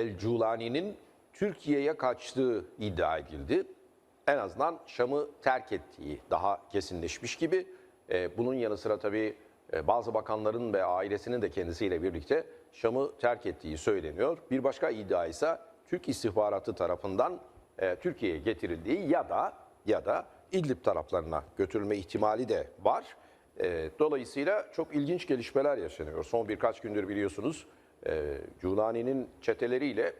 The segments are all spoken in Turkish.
El Culani'nin Türkiye'ye kaçtığı iddia edildi. En azından Şam'ı terk ettiği daha kesinleşmiş gibi. E, bunun yanı sıra tabii e, bazı bakanların ve ailesinin de kendisiyle birlikte Şam'ı terk ettiği söyleniyor. Bir başka iddia ise Türk istihbaratı tarafından e, Türkiye'ye getirildiği ya da ya da İdlib taraflarına götürülme ihtimali de var. Dolayısıyla çok ilginç gelişmeler yaşanıyor. Son birkaç gündür biliyorsunuz e, Cunani'nin çeteleriyle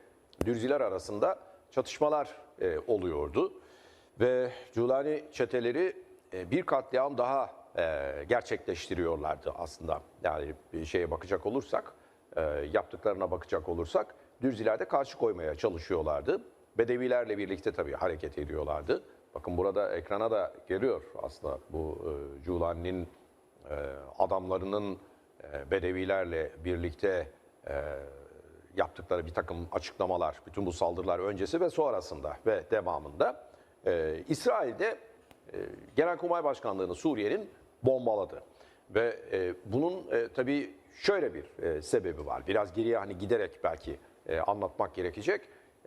Dürziler arasında çatışmalar e, oluyordu. Ve Culani çeteleri e, bir katliam daha e, gerçekleştiriyorlardı aslında. Yani bir şeye bakacak olursak, e, yaptıklarına bakacak olursak Dürzilerde karşı koymaya çalışıyorlardı. Bedevilerle birlikte tabii hareket ediyorlardı. Bakın burada ekrana da geliyor aslında bu e, Culani'nin e, adamlarının e, Bedevilerle birlikte yaptıkları bir takım açıklamalar, bütün bu saldırılar öncesi ve sonrasında ve devamında e, İsrail'de e, Genelkurmay Başkanlığı'nı Suriye'nin bombaladı. Ve e, bunun e, tabii şöyle bir e, sebebi var. Biraz geriye hani giderek belki e, anlatmak gerekecek.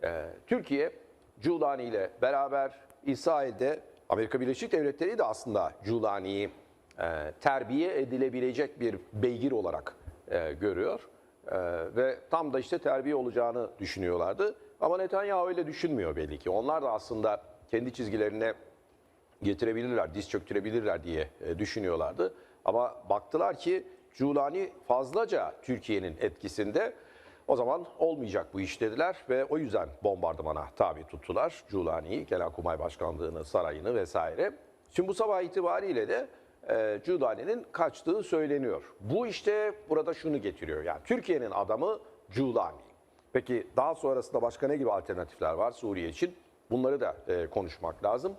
E, Türkiye, Culani ile beraber İsrail'de Amerika Birleşik Devletleri de aslında Culani'yi e, terbiye edilebilecek bir beygir olarak e, görüyor. E, ve tam da işte terbiye olacağını düşünüyorlardı. Ama Netanyahu öyle düşünmüyor belli ki. Onlar da aslında kendi çizgilerine getirebilirler, diz çöktürebilirler diye e, düşünüyorlardı. Ama baktılar ki Culani fazlaca Türkiye'nin etkisinde. O zaman olmayacak bu iş dediler ve o yüzden bombardımana tabi tuttular Culani'yi, Genelkurmay Başkanlığı'nı, sarayını vesaire. Şimdi bu sabah itibariyle de e, Culani'nin kaçtığı söyleniyor. Bu işte burada şunu getiriyor. Yani Türkiye'nin adamı Culani. Peki daha sonrasında başka ne gibi alternatifler var Suriye için? Bunları da e, konuşmak lazım.